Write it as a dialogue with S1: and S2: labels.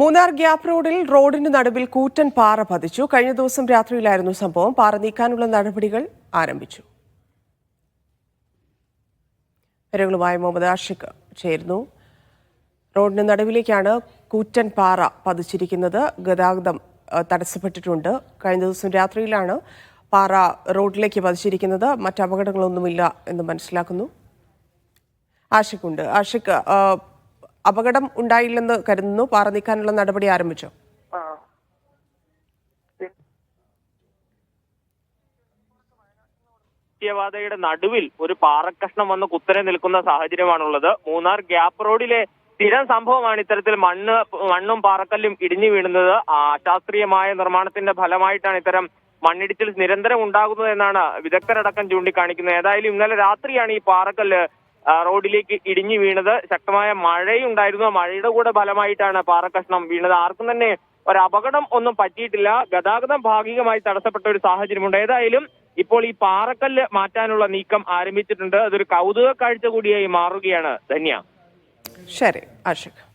S1: Munnar gap റോഡിൽ റോഡിന് നടുവിൽ കൂറ്റൻ പാറ പതിച്ചു. കഴിഞ്ഞ ദിവസം രാത്രിയിലായിരുന്നു സംഭവം. പാറ നീക്കാനുള്ള നടപടികൾ ആരംഭിച്ചു. ആഷിഖ് ചേരുന്നു. റോഡിന് നടുവിലേക്കാണ് കൂറ്റൻ പാറ പതിച്ചിരിക്കുന്നത്. ഗതാഗതം തടസ്സപ്പെട്ടിട്ടുണ്ട്. കഴിഞ്ഞ ദിവസം രാത്രിയിലാണ് പാറ റോഡിലേക്ക് പതിച്ചിരിക്കുന്നത്. മറ്റ് അപകടങ്ങളൊന്നുമില്ല എന്ന് മനസ്സിലാക്കുന്നു. ആഷിഖ് ഉണ്ട് ആഷിഖ് അപകടം ഉണ്ടായില്ലെന്ന് കരുതുന്നു. പാറ നീക്കാനുള്ള നടപടി ആരംഭിച്ചോ.
S2: ദേശീയപാതയുടെ നടുവിൽ ഒരു പാറക്കഷ്ണം വന്ന് കുത്തനെ നിൽക്കുന്ന സാഹചര്യമാണുള്ളത്. മൂന്നാർ ഗ്യാപ്പ് റോഡിലെ സ്ഥിരം സംഭവമാണ് ഇത്തരത്തിൽ മണ്ണ് മണ്ണും പാറക്കല്ലും ഇടിഞ്ഞു വീഴുന്നത് അശാസ്ത്രീയമായ നിർമ്മാണത്തിന്റെ ഫലമായിട്ടാണ് ഇത്തരം മണ്ണിടിച്ചിൽ നിരന്തരം ഉണ്ടാകുന്നത് എന്നാണ് വിദഗ്ധരടക്കം ചൂണ്ടിക്കാണിക്കുന്നത്. ഏതായാലും ഇന്നലെ രാത്രിയാണ് ഈ പാറക്കല്ല് റോഡിലേക്ക് ഇടിഞ്ഞു വീണത്. ശക്തമായ മഴയുണ്ടായിരുന്നു. മഴയുടെ കൂടെ ഫലമായിട്ടാണ് പാറക്കഷ്ണം വീണത്. ആർക്കും തന്നെ ഒരു അപകടം ഒന്നും പറ്റിയിട്ടില്ല. ഗതാഗതം ഭാഗികമായി തടസ്സപ്പെട്ട ഒരു സാഹചര്യമുണ്ട്. ഏതായാലും ഇപ്പോൾ ഈ പാറക്കല്ല് മാറ്റാനുള്ള നീക്കം ആരംഭിച്ചിട്ടുണ്ട്. അതൊരു കൗതുക കാഴ്ച കൂടിയായി മാറുകയാണ്. ധന്യ.
S1: ശരി ആഷിഖ്.